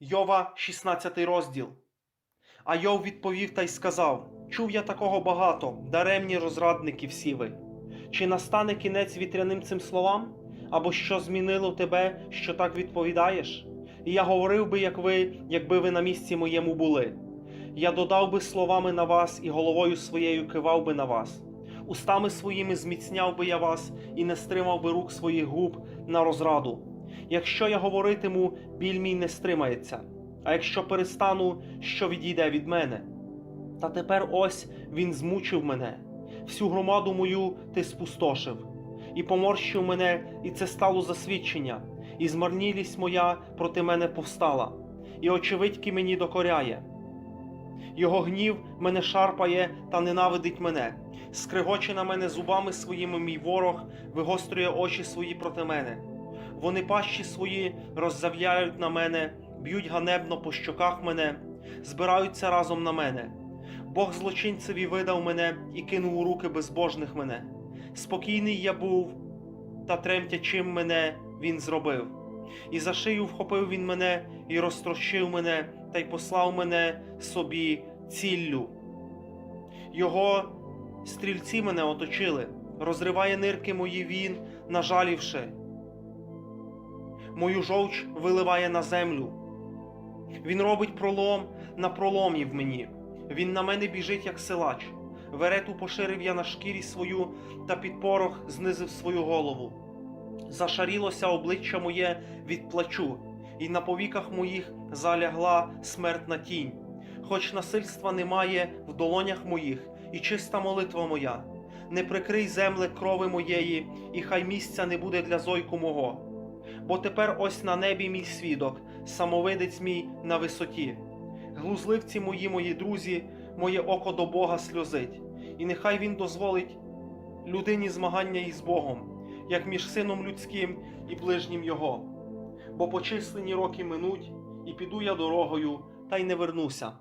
Йова, 16 розділ. А Йов відповів та й сказав: Чув я такого багато, даремні розрадники всі ви. Чи настане кінець вітряним цим словам? Або що змінило тебе, що так відповідаєш? І я говорив би, як ви, якби ви на місці моєму були. Я додав би словами на вас і головою своєю кивав би на вас. Устами своїми зміцняв би я вас і не стримав би рук своїх губ на розраду. Якщо я говоритиму, біль мій не стримається, а якщо перестану, що відійде від мене? Та тепер ось він змучив мене, всю громаду мою ти спустошив, і поморщив мене, і це стало засвідчення, і змарнілість моя проти мене повстала, і очевидьки мені докоряє. Його гнів мене шарпає та ненавидить мене, скригоче на мене зубами своїми мій ворог, вигострює очі свої проти мене. Вони пащі свої роззав'яють на мене, б'ють ганебно по щоках мене, збираються разом на мене. Бог злочинцеві видав мене і кинув у руки безбожних мене. Спокійний я був, та тремтячим мене він зробив. І за шию вхопив він мене, і розтрощив мене, та й послав мене собі ціллю. Його стрільці мене оточили, розриває нирки мої він, нажалівши мою жовч виливає на землю. Він робить пролом на проломі в мені. Він на мене біжить, як силач. Верету поширив я на шкірі свою та під порох знизив свою голову. Зашарілося обличчя моє від плачу, і на повіках моїх залягла смертна тінь. Хоч насильства немає в долонях моїх, і чиста молитва моя. Не прикрий земле крови моєї, і хай місця не буде для зойку мого бо тепер ось на небі мій свідок, самовидець мій на висоті. Глузливці мої, мої друзі, моє око до Бога сльозить, і нехай Він дозволить людині змагання із Богом, як між сином людським і ближнім Його. Бо почислені роки минуть, і піду я дорогою, та й не вернуся.